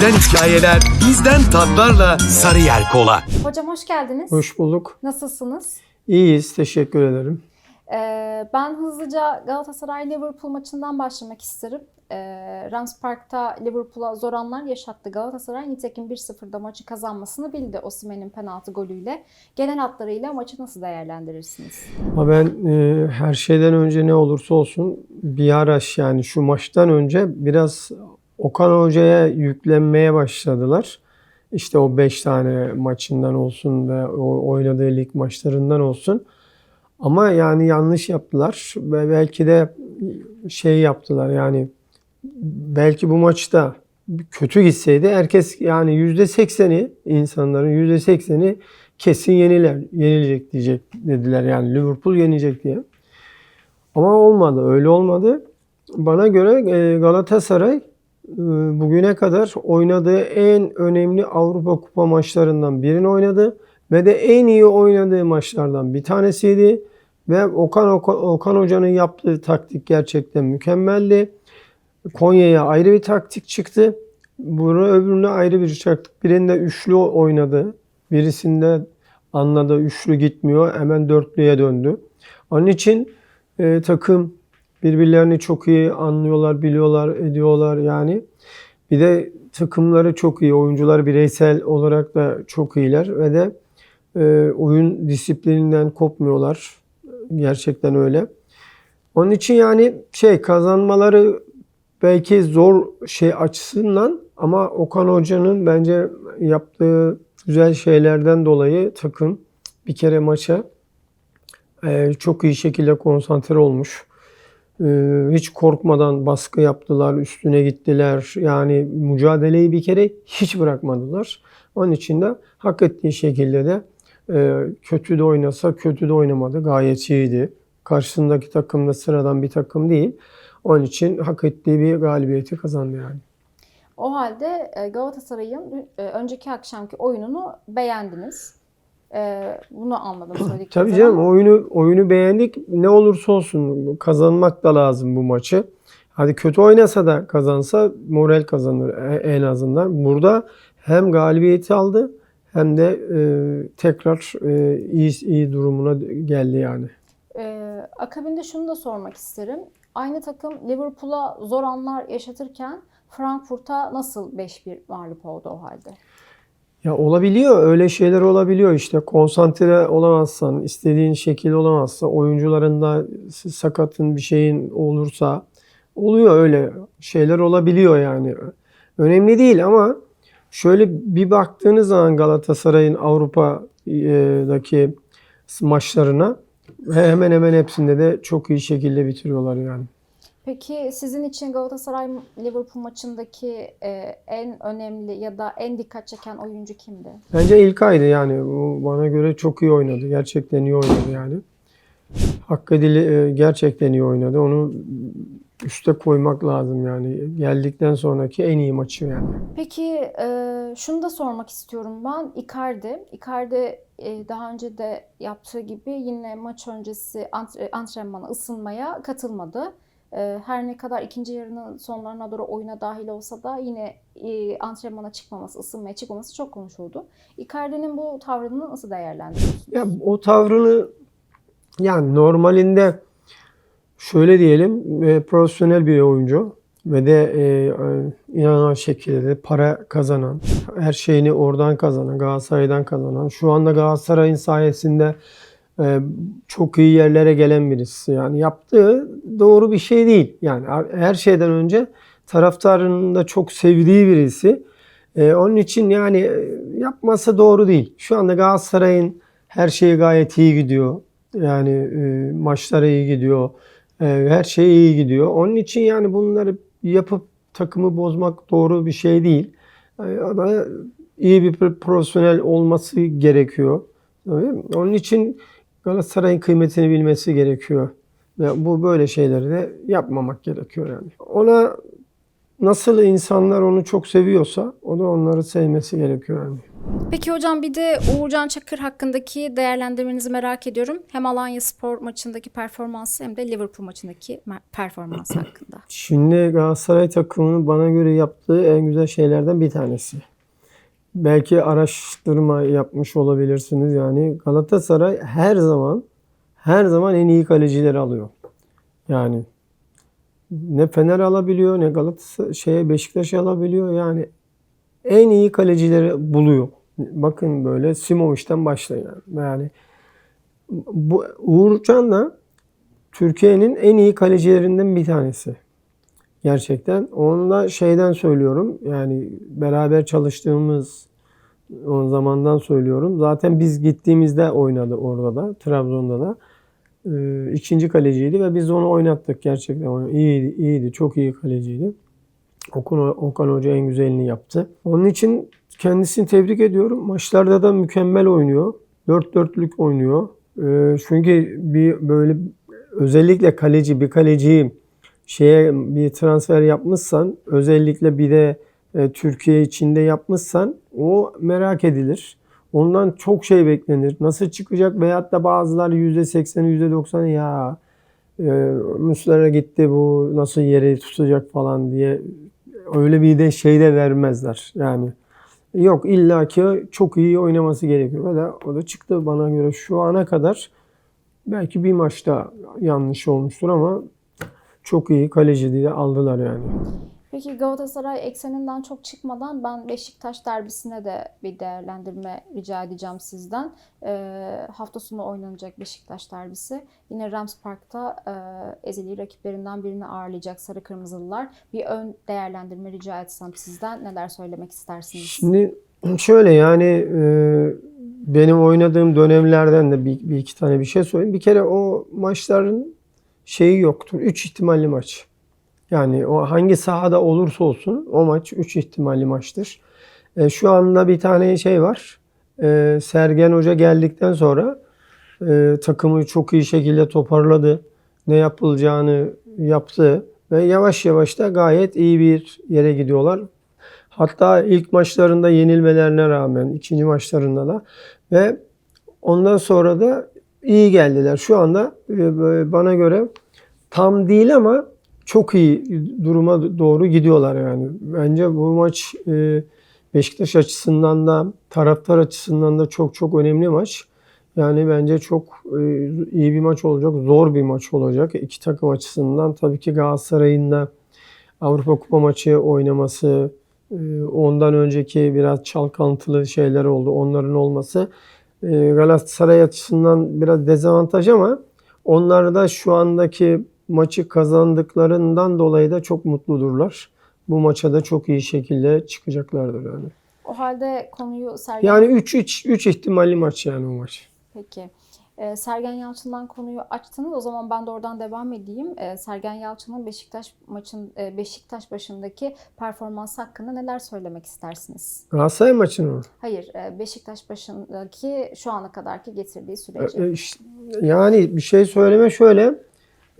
Sizden hikayeler, bizden tatlarla Sarıyer Kola. Hocam hoş geldiniz. Hoş bulduk. Nasılsınız? İyiyiz. Teşekkür ederim. Ee, ben hızlıca Galatasaray-Liverpool maçından başlamak isterim. Ee, Rams Park'ta Liverpool'a zor anlar yaşattı Galatasaray. Nitekim 1-0'da maçı kazanmasını bildi Osimhen'in penaltı golüyle. Genel hatlarıyla maçı nasıl değerlendirirsiniz? Ama ben e, her şeyden önce ne olursa olsun bir araş yani şu maçtan önce biraz Okan Hoca'ya yüklenmeye başladılar. İşte o 5 tane maçından olsun ve o oynadığı lig maçlarından olsun. Ama yani yanlış yaptılar ve belki de şey yaptılar yani belki bu maçta kötü gitseydi herkes yani %80'i insanların %80'i kesin yeniler, yenilecek diyecek dediler yani Liverpool yenecek diye. Ama olmadı, öyle olmadı. Bana göre e, Galatasaray bugüne kadar oynadığı en önemli Avrupa Kupa maçlarından birini oynadı ve de en iyi oynadığı maçlardan bir tanesiydi. Ve Okan, Okan, Okan Hoca'nın yaptığı taktik gerçekten mükemmeldi. Konya'ya ayrı bir taktik çıktı. Bunu öbürüne ayrı bir taktik. Birinde üçlü oynadı. Birisinde anladı üçlü gitmiyor. Hemen dörtlüye döndü. Onun için e, takım birbirlerini çok iyi anlıyorlar, biliyorlar, ediyorlar yani. Bir de takımları çok iyi. Oyuncular bireysel olarak da çok iyiler ve de e, oyun disiplininden kopmuyorlar. Gerçekten öyle. Onun için yani şey kazanmaları belki zor şey açısından ama Okan Hoca'nın bence yaptığı güzel şeylerden dolayı takım bir kere maça e, çok iyi şekilde konsantre olmuş. E, hiç korkmadan baskı yaptılar, üstüne gittiler. Yani mücadeleyi bir kere hiç bırakmadılar. Onun için de hak ettiği şekilde de e, kötü de oynasa kötü de oynamadı. Gayet iyiydi. Karşısındaki takım da sıradan bir takım değil. Onun için hak ettiği bir galibiyeti kazandı yani. O halde e, Galatasaray'ın e, önceki akşamki oyununu beğendiniz. E, Bunu anladım Tabii söylediklerinizden canım ama- oyunu oyunu beğendik. Ne olursa olsun kazanmak da lazım bu maçı. Hadi kötü oynasa da kazansa moral kazanır e- en azından. Burada hem galibiyeti aldı hem de e, tekrar e, iyi iyi durumuna geldi yani. Ee, akabinde şunu da sormak isterim. Aynı takım Liverpool'a zor anlar yaşatırken Frankfurt'a nasıl 5-1 mağlup oldu o halde? Ya olabiliyor öyle şeyler olabiliyor işte konsantre olamazsan istediğin şekilde olamazsa oyuncularında sakatın bir şeyin olursa oluyor öyle şeyler olabiliyor yani. Önemli değil ama şöyle bir baktığınız zaman Galatasaray'ın Avrupa'daki maçlarına hemen hemen hepsinde de çok iyi şekilde bitiriyorlar yani. Peki sizin için Galatasaray Liverpool maçındaki e, en önemli ya da en dikkat çeken oyuncu kimdi? Bence İlkay'dı yani. O bana göre çok iyi oynadı. Gerçekten iyi oynadı yani. Hakkı Dili e, gerçekten iyi oynadı. Onu üste koymak lazım yani. Geldikten sonraki en iyi maçı yani. Peki e, şunu da sormak istiyorum ben. Icardi. Icardi e, daha önce de yaptığı gibi yine maç öncesi antre, antrenmana, ısınmaya katılmadı. E, her ne kadar ikinci yarının sonlarına doğru oyuna dahil olsa da yine e, antrenmana çıkmaması, ısınmaya çıkmaması çok konuşuldu. Icardi'nin bu tavrını nasıl değerlendiriyorsunuz? Ya o tavrını yani normalinde şöyle diyelim e, profesyonel bir oyuncu ve de e, inanan şekilde de para kazanan, her şeyini oradan kazanan, Galatasaray'dan kazanan, şu anda Galatasaray'ın sayesinde çok iyi yerlere gelen birisi. Yani yaptığı doğru bir şey değil. Yani her şeyden önce taraftarının da çok sevdiği birisi. E, onun için yani e, yapması doğru değil. Şu anda Galatasaray'ın her şeyi gayet iyi gidiyor. Yani e, maçlara iyi gidiyor. E, her şey iyi gidiyor. Onun için yani bunları yapıp takımı bozmak doğru bir şey değil. E, da iyi bir profesyonel olması gerekiyor. Onun için Galatasaray'ın kıymetini bilmesi gerekiyor. Ve bu böyle şeyleri de yapmamak gerekiyor yani. Ona nasıl insanlar onu çok seviyorsa o da onları sevmesi gerekiyor yani. Peki hocam bir de Uğurcan Çakır hakkındaki değerlendirmenizi merak ediyorum. Hem Alanya Spor maçındaki performansı hem de Liverpool maçındaki performansı hakkında. Şimdi Galatasaray takımının bana göre yaptığı en güzel şeylerden bir tanesi. Belki araştırma yapmış olabilirsiniz. Yani Galatasaray her zaman her zaman en iyi kalecileri alıyor. Yani ne Fener alabiliyor ne Galatasaray şeye Beşiktaş alabiliyor. Yani en iyi kalecileri buluyor. Bakın böyle Simoviç'ten başlayın. Yani bu Uğurcan da Türkiye'nin en iyi kalecilerinden bir tanesi. Gerçekten. Onu da şeyden söylüyorum. Yani beraber çalıştığımız o zamandan söylüyorum. Zaten biz gittiğimizde oynadı orada da. Trabzon'da da. Ee, ikinci kaleciydi ve biz onu oynattık gerçekten. İyiydi, iyiydi. Çok iyi kaleciydi. Okan, Okan Hoca en güzelini yaptı. Onun için kendisini tebrik ediyorum. Maçlarda da mükemmel oynuyor. Dört dörtlük oynuyor. Ee, çünkü bir böyle özellikle kaleci bir kaleciyi şeye bir transfer yapmışsan özellikle bir de e, Türkiye içinde yapmışsan o merak edilir. Ondan çok şey beklenir. Nasıl çıkacak veyahut da bazıları %80'i %90'ı ya e, Muslera gitti bu nasıl yeri tutacak falan diye öyle bir de şey de vermezler. Yani yok illaki çok iyi oynaması gerekiyor. Ve de o da çıktı bana göre şu ana kadar belki bir maçta yanlış olmuştur ama çok iyi kaleci diye aldılar yani. Peki Galatasaray ekseninden çok çıkmadan ben Beşiktaş derbisine de bir değerlendirme rica edeceğim sizden. Ee, hafta sonu oynanacak Beşiktaş derbisi. Yine Rams Park'ta e, ezeli rakiplerinden birini ağırlayacak Sarı Kırmızılılar. Bir ön değerlendirme rica etsem sizden neler söylemek istersiniz? Şimdi şöyle yani e, benim oynadığım dönemlerden de bir, bir iki tane bir şey söyleyeyim. Bir kere o maçların şeyi yoktur. Üç ihtimalli maç. Yani o hangi sahada olursa olsun o maç üç ihtimalli maçtır. E, şu anda bir tane şey var. E, Sergen Hoca geldikten sonra e, takımı çok iyi şekilde toparladı. Ne yapılacağını yaptı ve yavaş yavaş da gayet iyi bir yere gidiyorlar. Hatta ilk maçlarında yenilmelerine rağmen ikinci maçlarında da ve ondan sonra da iyi geldiler. Şu anda e, bana göre tam değil ama çok iyi duruma doğru gidiyorlar yani. Bence bu maç e, Beşiktaş açısından da taraftar açısından da çok çok önemli maç. Yani bence çok e, iyi bir maç olacak, zor bir maç olacak. İki takım açısından tabii ki Galatasaray'ın da Avrupa Kupa maçı oynaması, e, ondan önceki biraz çalkantılı şeyler oldu. Onların olması Galatasaray açısından biraz dezavantaj ama onlar da şu andaki maçı kazandıklarından dolayı da çok mutludurlar. Bu maça da çok iyi şekilde çıkacaklardır yani. O halde konuyu Sergen... Yani 3 3 3 ihtimalli maç yani o maç. Peki. Ee, Sergen Yalçın'dan konuyu açtınız. O zaman ben de oradan devam edeyim. Ee, Sergen Yalçın'ın Beşiktaş maçın e, Beşiktaş başındaki performans hakkında neler söylemek istersiniz? Galatasaray maçını mı? Hayır, e, Beşiktaş başındaki şu ana kadarki getirdiği süreci. E, işte, Yani bir şey söyleme şöyle.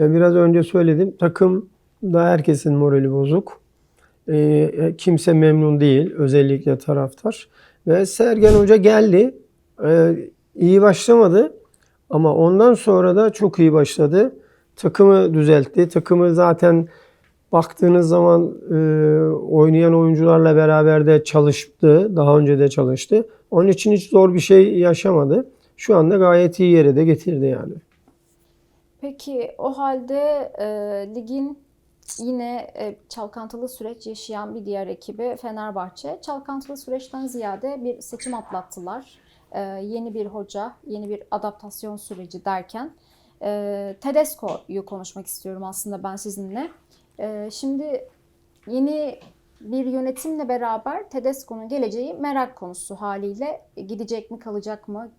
Ben biraz önce söyledim. Takımda herkesin morali bozuk. E, kimse memnun değil. Özellikle taraftar. Ve Sergen Hoca geldi. E, iyi başlamadı. Ama ondan sonra da çok iyi başladı. Takımı düzeltti. Takımı zaten baktığınız zaman e, oynayan oyuncularla beraber de çalıştı. Daha önce de çalıştı. Onun için hiç zor bir şey yaşamadı. Şu anda gayet iyi yere de getirdi yani. Peki o halde e, ligin yine e, çalkantılı süreç yaşayan bir diğer ekibi Fenerbahçe. Çalkantılı süreçten ziyade bir seçim atlattılar. E, yeni bir hoca, yeni bir adaptasyon süreci derken e, Tedesco'yu konuşmak istiyorum aslında ben sizinle. E, şimdi yeni bir yönetimle beraber Tedesco'nun geleceği merak konusu haliyle gidecek mi kalacak mı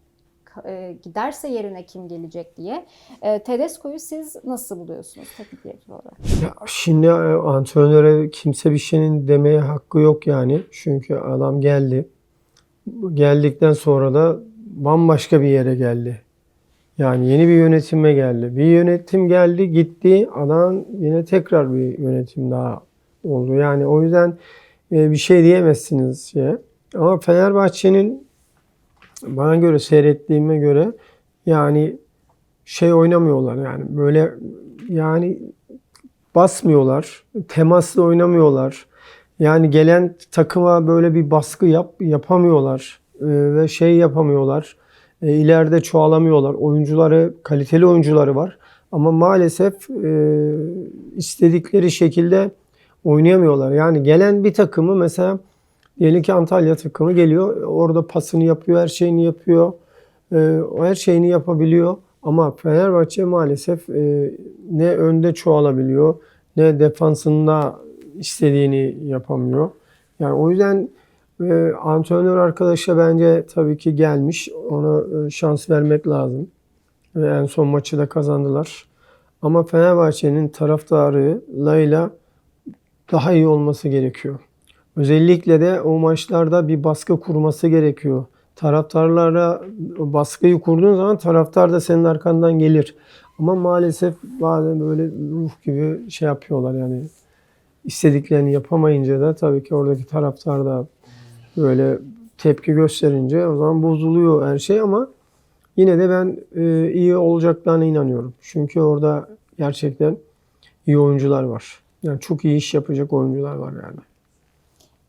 e, giderse yerine kim gelecek diye. E, Tedesco'yu siz nasıl buluyorsunuz teknik direktör olarak? Ya şimdi e, antrenöre kimse bir şeyin demeye hakkı yok yani. Çünkü adam geldi. Geldikten sonra da bambaşka bir yere geldi. Yani yeni bir yönetime geldi. Bir yönetim geldi gitti. Adam yine tekrar bir yönetim daha oldu. Yani o yüzden e, bir şey diyemezsiniz şeye. Ama Fenerbahçe'nin bana göre seyrettiğime göre yani şey oynamıyorlar yani böyle yani basmıyorlar, temaslı oynamıyorlar. Yani gelen takıma böyle bir baskı yap, yapamıyorlar Ee, ve şey yapamıyorlar. E, ileride çoğalamıyorlar. Oyuncuları, kaliteli oyuncuları var. Ama maalesef e, istedikleri şekilde oynayamıyorlar. Yani gelen bir takımı mesela diyelim ki Antalya takımı geliyor. Orada pasını yapıyor, her şeyini yapıyor. E, her şeyini yapabiliyor. Ama Fenerbahçe maalesef e, ne önde çoğalabiliyor ne defansında istediğini yapamıyor. Yani o yüzden e, antrenör arkadaşa bence tabii ki gelmiş. Ona e, şans vermek lazım. Ve en son maçı da kazandılar. Ama Fenerbahçe'nin taraftarıyla daha iyi olması gerekiyor. Özellikle de o maçlarda bir baskı kurması gerekiyor. Taraftarlara baskıyı kurduğun zaman taraftar da senin arkandan gelir. Ama maalesef bazen böyle ruh gibi şey yapıyorlar yani istediklerini yapamayınca da tabii ki oradaki taraftar da böyle tepki gösterince o zaman bozuluyor her şey ama yine de ben e, iyi olacaklarına inanıyorum. Çünkü orada gerçekten iyi oyuncular var. Yani çok iyi iş yapacak oyuncular var yani.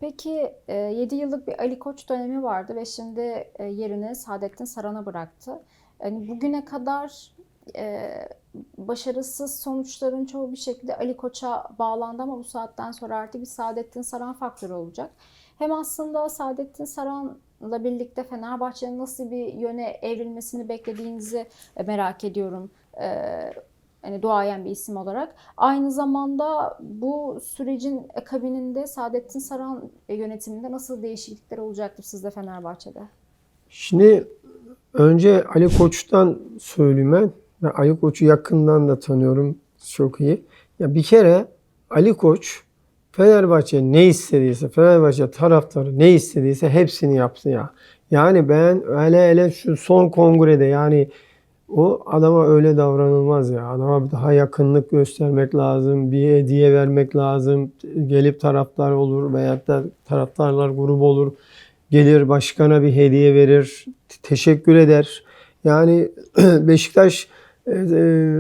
Peki 7 yıllık bir Ali Koç dönemi vardı ve şimdi e, yerini Saadettin Saran'a bıraktı. Yani bugüne kadar e, başarısız sonuçların çoğu bir şekilde Ali Koç'a bağlandı ama bu saatten sonra artık bir Saadettin Saran faktörü olacak. Hem aslında Saadettin Saran'la birlikte Fenerbahçe'nin nasıl bir yöne evrilmesini beklediğinizi e, merak ediyorum. Hani duayen bir isim olarak. Aynı zamanda bu sürecin akabininde Saadettin Saran yönetiminde nasıl değişiklikler olacaktır sizde Fenerbahçe'de? Şimdi önce Ali Koç'tan söyleyeyim ben. Ben Ali Koç'u yakından da tanıyorum çok iyi. Ya bir kere Ali Koç Fenerbahçe ne istediyse, Fenerbahçe taraftarı ne istediyse hepsini yaptı ya. Yani ben hele hele şu son kongrede yani o adama öyle davranılmaz ya. Adama daha yakınlık göstermek lazım, bir hediye vermek lazım. Gelip taraftar olur veyahut da taraftarlar grubu olur. Gelir başkana bir hediye verir, teşekkür eder. Yani Beşiktaş e, e,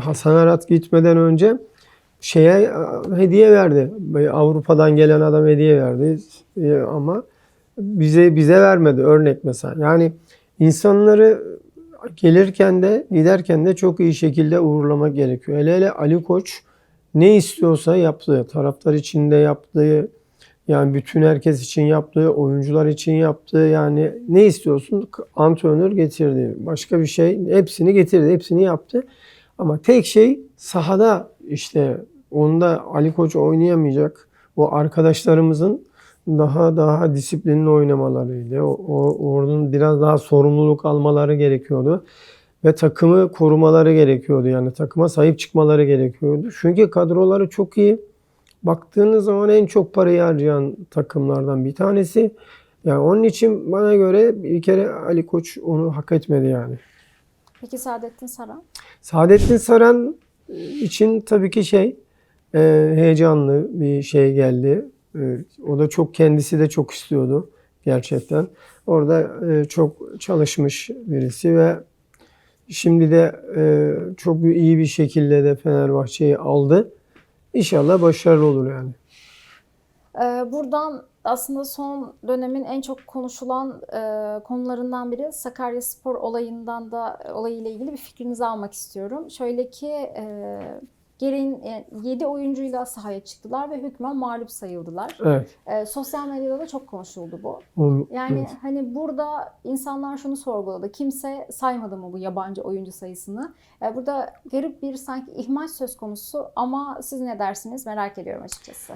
Hasan Arat gitmeden önce şeye e, hediye verdi. Avrupa'dan gelen adam hediye verdi ama bize bize vermedi örnek mesela. Yani insanları gelirken de giderken de çok iyi şekilde uğurlamak gerekiyor. Hele hele Ali Koç ne istiyorsa yaptı. Taraftar için de yaptığı, yani bütün herkes için yaptığı, oyuncular için yaptığı yani ne istiyorsun antrenör getirdi. Başka bir şey hepsini getirdi, hepsini yaptı. Ama tek şey sahada işte onda Ali Koç oynayamayacak. O arkadaşlarımızın daha daha disiplinli oynamalarıydı. O, o oradan biraz daha sorumluluk almaları gerekiyordu ve takımı korumaları gerekiyordu. Yani takıma sahip çıkmaları gerekiyordu. Çünkü kadroları çok iyi. Baktığınız zaman en çok parayı harcayan takımlardan bir tanesi. Yani onun için bana göre bir kere Ali Koç onu hak etmedi yani. Peki Saadettin Saran? Saadettin Saran için tabii ki şey e, heyecanlı bir şey geldi. E, o da çok kendisi de çok istiyordu gerçekten. Orada e, çok çalışmış birisi ve şimdi de e, çok iyi bir şekilde de Fenerbahçe'yi aldı. İnşallah başarılı olur yani. Ee, buradan aslında son dönemin en çok konuşulan e, konularından biri Sakaryaspor olayından da olayıyla ilgili bir fikrinizi almak istiyorum. Şöyle ki gereğin 7 oyuncuyla sahaya çıktılar ve hükmen mağlup sayıldılar. Evet. E, sosyal medyada da çok konuşuldu bu. O- Yani evet. hani burada insanlar şunu sorguladı. Kimse saymadı mı bu yabancı oyuncu sayısını? E, burada garip bir sanki ihmal söz konusu ama siz ne dersiniz merak ediyorum açıkçası.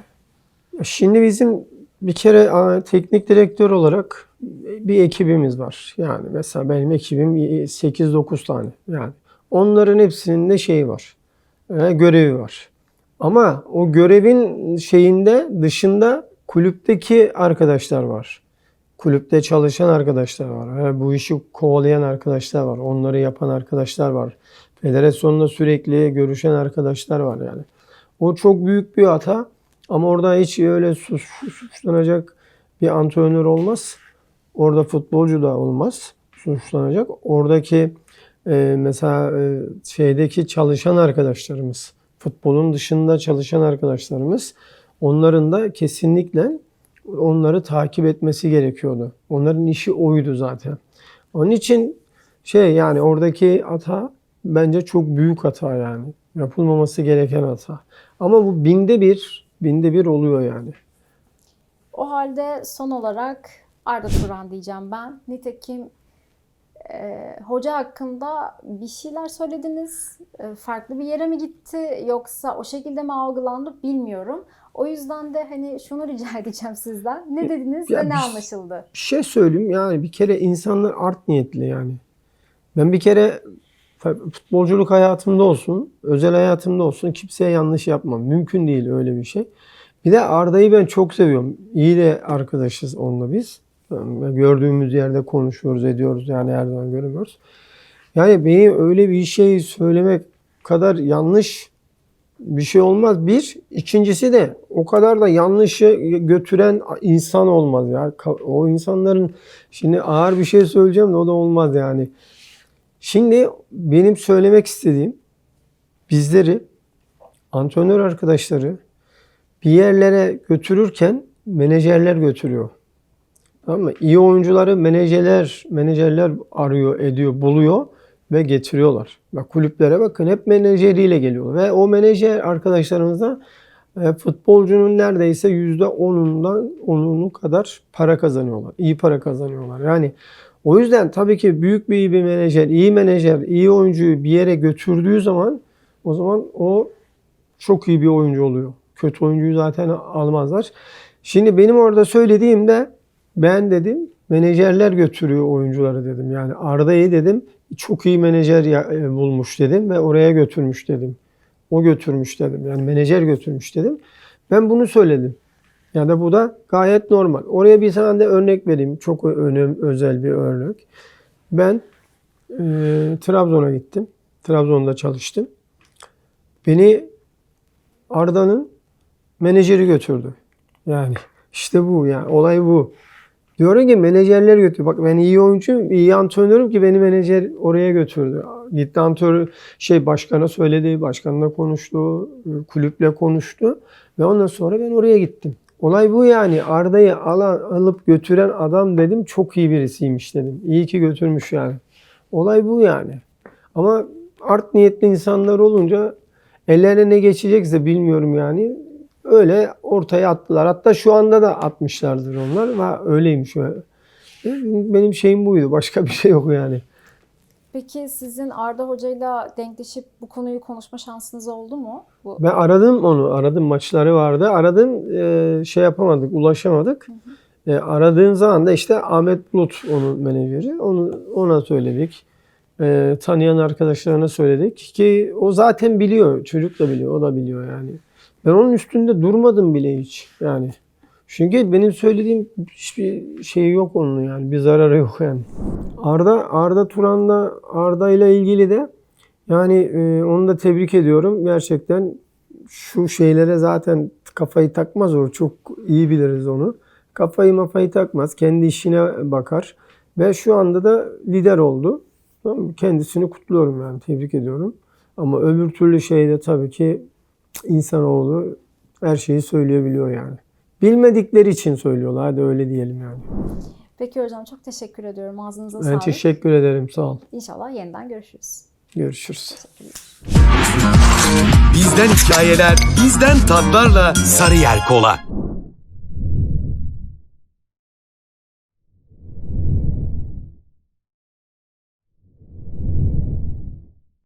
Şimdi bizim bir kere teknik direktör olarak bir ekibimiz var. Yani mesela benim ekibim 8-9 tane. Yani onların hepsinin de şeyi var. E, görevi var. Ama o görevin şeyinde dışında kulüpteki arkadaşlar var. Kulüpte çalışan arkadaşlar var. Bu işi kovalayan arkadaşlar var. Onları yapan arkadaşlar var. Federasyonla sürekli görüşen arkadaşlar var yani. O çok büyük bir hata. Ama orada hiç öyle sus, suçlanacak bir antrenör olmaz. Orada futbolcu da olmaz suçlanacak. Oradaki e, mesela e, şeydeki çalışan arkadaşlarımız, futbolun dışında çalışan arkadaşlarımız onların da kesinlikle onları takip etmesi gerekiyordu. Onların işi oydu zaten. Onun için şey yani oradaki hata bence çok büyük hata yani. Yapılmaması gereken hata. Ama bu binde bir, binde bir oluyor yani. O halde son olarak Arda Turan diyeceğim ben. Nitekim e, hoca hakkında bir şeyler söylediniz. E, farklı bir yere mi gitti yoksa o şekilde mi algılandı bilmiyorum. O yüzden de hani şunu rica edeceğim sizden. Ne dediniz ya ve ne anlaşıldı? Bir şey söyleyeyim yani bir kere insanlar art niyetli yani. Ben bir kere futbolculuk hayatımda olsun, özel hayatımda olsun kimseye yanlış yapmam. Mümkün değil öyle bir şey. Bir de Arda'yı ben çok seviyorum. İyi de arkadaşız onunla biz. Gördüğümüz yerde konuşuyoruz, ediyoruz yani her zaman göremiyoruz. Yani beni öyle bir şey söylemek kadar yanlış bir şey olmaz. Bir, ikincisi de o kadar da yanlışı götüren insan olmaz ya. O insanların şimdi ağır bir şey söyleyeceğim de o da olmaz yani. Şimdi benim söylemek istediğim bizleri antrenör arkadaşları bir yerlere götürürken menajerler götürüyor. Tamam mı? İyi oyuncuları menajerler menajerler arıyor, ediyor, buluyor ve getiriyorlar. Bak kulüplere bakın hep menajeriyle geliyor ve o menajer arkadaşlarımız da e, futbolcunun neredeyse yüzde onundan onunu kadar para kazanıyorlar. İyi para kazanıyorlar. Yani o yüzden tabii ki büyük bir iyi bir menajer, iyi menajer, iyi oyuncuyu bir yere götürdüğü zaman o zaman o çok iyi bir oyuncu oluyor. Kötü oyuncuyu zaten almazlar. Şimdi benim orada söylediğimde ben dedim menajerler götürüyor oyuncuları dedim. Yani Arda'yı dedim çok iyi menajer e, bulmuş dedim ve oraya götürmüş dedim. O götürmüş dedim. Yani menajer götürmüş dedim. Ben bunu söyledim. Ya bu da gayet normal. Oraya bir tane de örnek vereyim. Çok önem, özel bir örnek. Ben e, Trabzon'a gittim. Trabzon'da çalıştım. Beni Arda'nın menajeri götürdü. Yani işte bu yani olay bu. Diyorum ki menajerler götür. Bak ben iyi oyuncuyum, iyi antrenörüm ki beni menajer oraya götürdü. Gitti antrenör şey başkana söyledi, başkanla konuştu, kulüple konuştu ve ondan sonra ben oraya gittim. Olay bu yani. Arda'yı alan, alıp götüren adam dedim çok iyi birisiymiş dedim. İyi ki götürmüş yani. Olay bu yani. Ama art niyetli insanlar olunca ellerine ne geçecekse bilmiyorum yani. Öyle ortaya attılar. Hatta şu anda da atmışlardır onlar. Ve öyleymiş. öyle. Benim şeyim buydu. Başka bir şey yok yani. Peki sizin Arda Hoca'yla denkleşip bu konuyu konuşma şansınız oldu mu? Bu Ben aradım onu. Aradım maçları vardı. Aradım e, şey yapamadık. Ulaşamadık. E, aradığım zaman da işte Ahmet Bulut onun menajeri. Onu ona söyledik. E, tanıyan arkadaşlarına söyledik ki o zaten biliyor. Çocuk da biliyor. O da biliyor yani. Ben onun üstünde durmadım bile hiç. Yani. Çünkü benim söylediğim hiçbir şey yok onun yani. Bir zararı yok yani. Arda Arda Turan'da Arda ile ilgili de yani e, onu da tebrik ediyorum. Gerçekten şu şeylere zaten kafayı takmaz o. Çok iyi biliriz onu. Kafayı mafayı takmaz. Kendi işine bakar. Ve şu anda da lider oldu. Kendisini kutluyorum yani. Tebrik ediyorum. Ama öbür türlü şeyde tabii ki insanoğlu her şeyi söyleyebiliyor yani. Bilmedikleri için söylüyorlar. Hadi öyle diyelim yani. Peki hocam çok teşekkür ediyorum. Ağzınıza Ben sağlık. teşekkür ederim. Sağ ol. İnşallah yeniden görüşürüz. Görüşürüz. Bizden hikayeler, bizden tatlarla Sarıyer Kola.